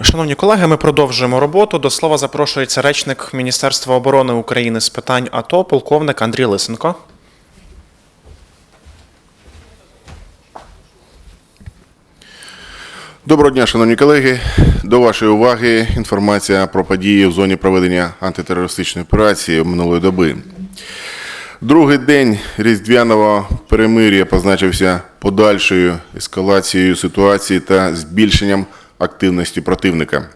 Шановні колеги, ми продовжуємо роботу. До слова запрошується речник Міністерства оборони України з питань АТО, полковник Андрій Лисенко. Доброго дня, шановні колеги. До вашої уваги інформація про події в зоні проведення антитерористичної операції минулої доби. Другий день різдвяного перемир'я позначився подальшою ескалацією ситуації та збільшенням активності противника.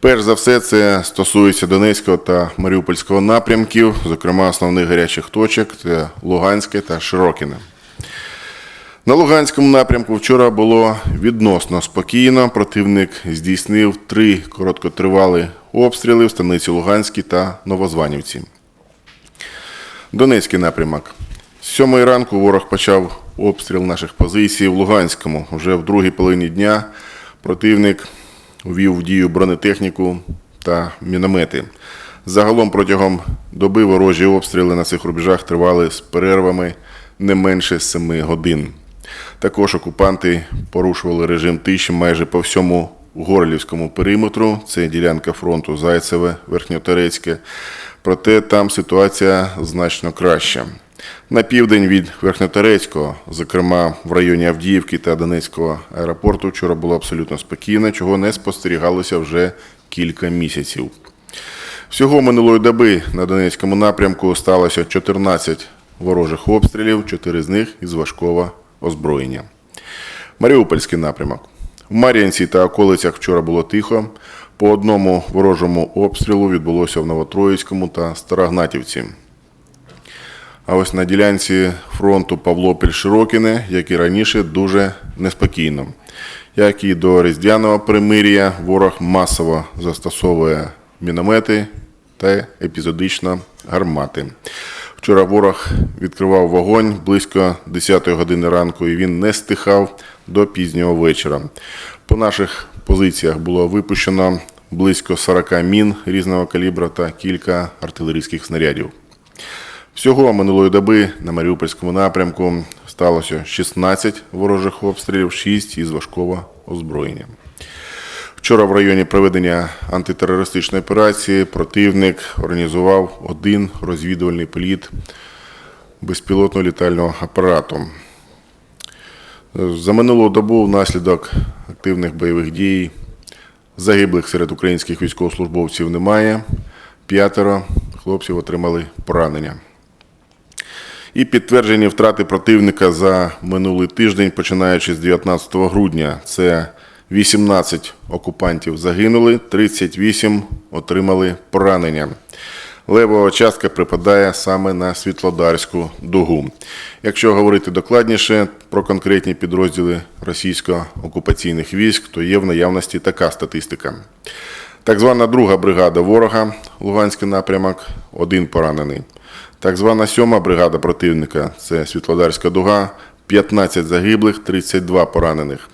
Перш за все, це стосується Донецького та Маріупольського напрямків, зокрема основних гарячих точок це Луганське та Широкіне. На Луганському напрямку вчора було відносно спокійно. Противник здійснив три короткотривалі обстріли в станиці Луганській та Новозванівці. Донецький напрямок. З сьомої ранку ворог почав обстріл наших позицій в Луганському. Вже в другій половині дня противник ввів в дію бронетехніку та міномети. Загалом протягом доби ворожі обстріли на цих рубежах тривали з перервами не менше 7 годин. Також окупанти порушували режим тиші майже по всьому Горлівському периметру. Це ділянка фронту Зайцеве, Верхньоторецьке. Проте там ситуація значно краща. На південь від Верхньоторецького, зокрема в районі Авдіївки та Донецького аеропорту, вчора було абсолютно спокійно, чого не спостерігалося вже кілька місяців. Всього минулої доби на Донецькому напрямку сталося 14 ворожих обстрілів, 4 з них із важкого озброєння. Маріупольський напрямок. В Мар'янці та околицях вчора було тихо. По одному ворожому обстрілу відбулося в Новотроїцькому та Старогнатівці. А ось на ділянці фронту Павлопіль-Широкіне, як і раніше, дуже неспокійно. Як і до Різдвяного примир'я, ворог масово застосовує міномети та епізодично гармати. Вчора ворог відкривав вогонь близько 10 години ранку, і він не стихав до пізнього вечора. По наших позиціях було випущено близько 40 мін різного калібру та кілька артилерійських снарядів. Всього минулої доби на Маріупольському напрямку сталося 16 ворожих обстрілів, 6 із важкого озброєння. Вчора в районі проведення антитерористичної операції противник організував один розвідувальний політ безпілотного літального апарату. За минулу добу внаслідок активних бойових дій загиблих серед українських військовослужбовців немає. П'ятеро хлопців отримали поранення. І підтверджені втрати противника за минулий тиждень, починаючи з 19 грудня. Це 18 окупантів загинули, 38 отримали поранення. Левова частка припадає саме на Світлодарську дугу. Якщо говорити докладніше про конкретні підрозділи російсько-окупаційних військ, то є в наявності така статистика. Так звана друга бригада ворога, Луганський напрямок, один поранений. Так звана сьома бригада противника, це Світлодарська дуга, 15 загиблих, 32 поранених.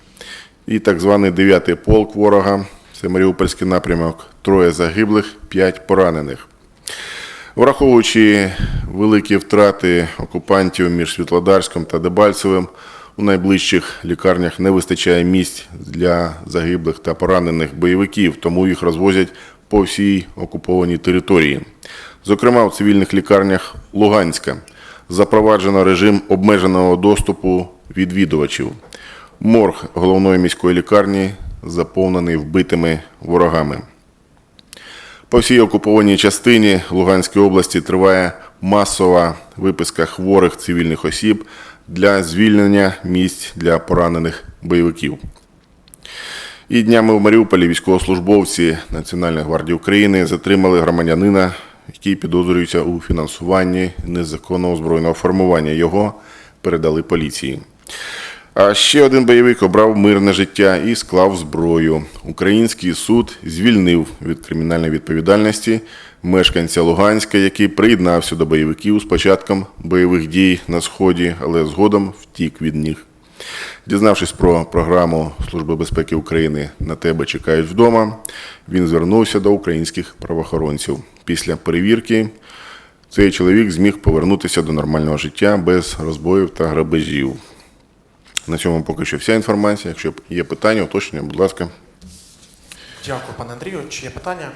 І так званий 9-й полк ворога, це Маріупольський напрямок, троє загиблих, 5 поранених. Враховуючи великі втрати окупантів між Світлодарськом та Дебальцевим, у найближчих лікарнях не вистачає місць для загиблих та поранених бойовиків, тому їх розвозять по всій окупованій території. Зокрема, в цивільних лікарнях Луганська запроваджено режим обмеженого доступу відвідувачів. Морг головної міської лікарні заповнений вбитими ворогами. По всій окупованій частині Луганської області триває масова виписка хворих цивільних осіб для звільнення місць для поранених бойовиків. І днями в Маріуполі військовослужбовці Національної гвардії України затримали громадянина, який підозрюється у фінансуванні незаконного збройного формування. Його передали поліції. А ще один бойовик обрав мирне життя і склав зброю. Український суд звільнив від кримінальної відповідальності мешканця Луганська, який приєднався до бойовиків з початком бойових дій на сході, але згодом втік від них. Дізнавшись про програму Служби безпеки України на тебе чекають вдома, він звернувся до українських правоохоронців. Після перевірки цей чоловік зміг повернутися до нормального життя без розбоїв та грабежів. На цьому поки що вся інформація. Якщо є питання, уточнення, будь ласка. Дякую, пане Андрію. Чи є питання?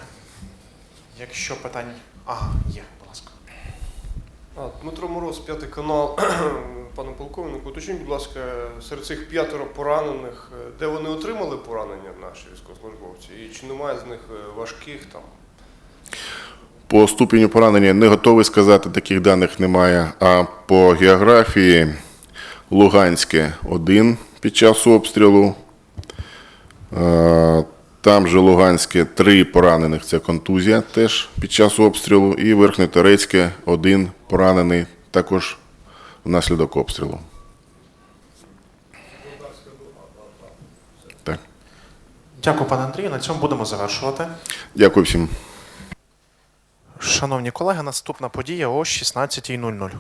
Якщо питань. Ага, є. Дмитро Мороз, п'ятий канал. Пане полковнику, уточніть, будь ласка, серед цих п'ятеро поранених, е, де вони отримали поранення, наші військовослужбовці, і чи немає з них е, важких там? По ступеню поранення не готовий сказати, таких даних немає. А по географії Луганське один під час обстрілу. Там же Луганське три поранених це контузія теж під час обстрілу. І Верхньоторецьке один поранений також внаслідок обстрілу. Так. Дякую, пане Андрію. На цьому будемо завершувати. Дякую всім. Шановні колеги, наступна подія о 16.00.